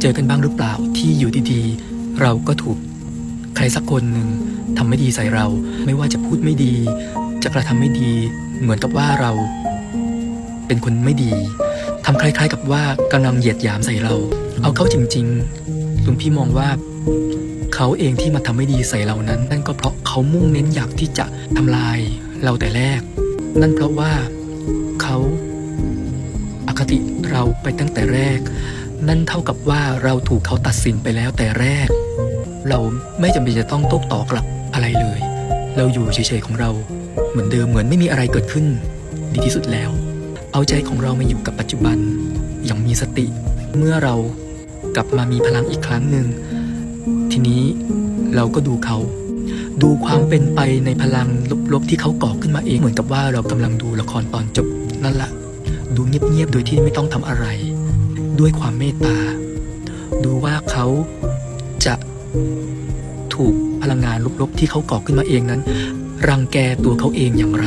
เจอกันบ้างหรือเปล่าที่อยู่ดีๆ เราก็ถูกใครสักคนหนึ่งทำไม่ดีใส่เรา ไม่ว่าจะพูดไม่ดี จะกระทำไม่ดี เหมือนกับว่าเรา เป็นคนไม่ดีทำคล้าย ๆ กับว่ากำลังเหยียดหยามใส่เรา เอาเข้าจริงๆลวงพี่มองว่าเขาเองที่มาทำไม่ดีใส่เรานั้น นั่นก็เพราะเขามุ่งเน้นอยากที่จะทำลายเราแต่แรก นั่นเพราะว่าเขาอคติเราไปตั้งแต่แรก นั่นเท่ากับว่าเราถูกเขาตัดสินไปแล้วแต่แรก เราไม่จำเป็นจะต้องโต้ตอบกลับอะไรเลย เราอยู่เฉยๆของเรา เหมือนเดิมเหมือนไม่มีอะไรเกิดขึ้น ดีที่สุดแล้ว เอาใจของเรามาอยู่กับปัจจุบัน อย่างมีสติ เมื่อเรากลับมามีพลังอีกครั้งหนึ่งทีนี้เราก็ดูเขา ดูความเป็นไปในพลังลบๆที่เขาก่อขึ้นมาเองเหมือนกับว่าเรากำลังดูละครตอนจบนั่นแหละดูเงียบๆโดยที่ไม่ต้องทำอะไร ด้วยความเมตตา ดูว่าเขาจะถูกพลังงานลบๆที่เขาก่อขึ้นมาเองนั้น รังแกตัวเขาเองอย่างไร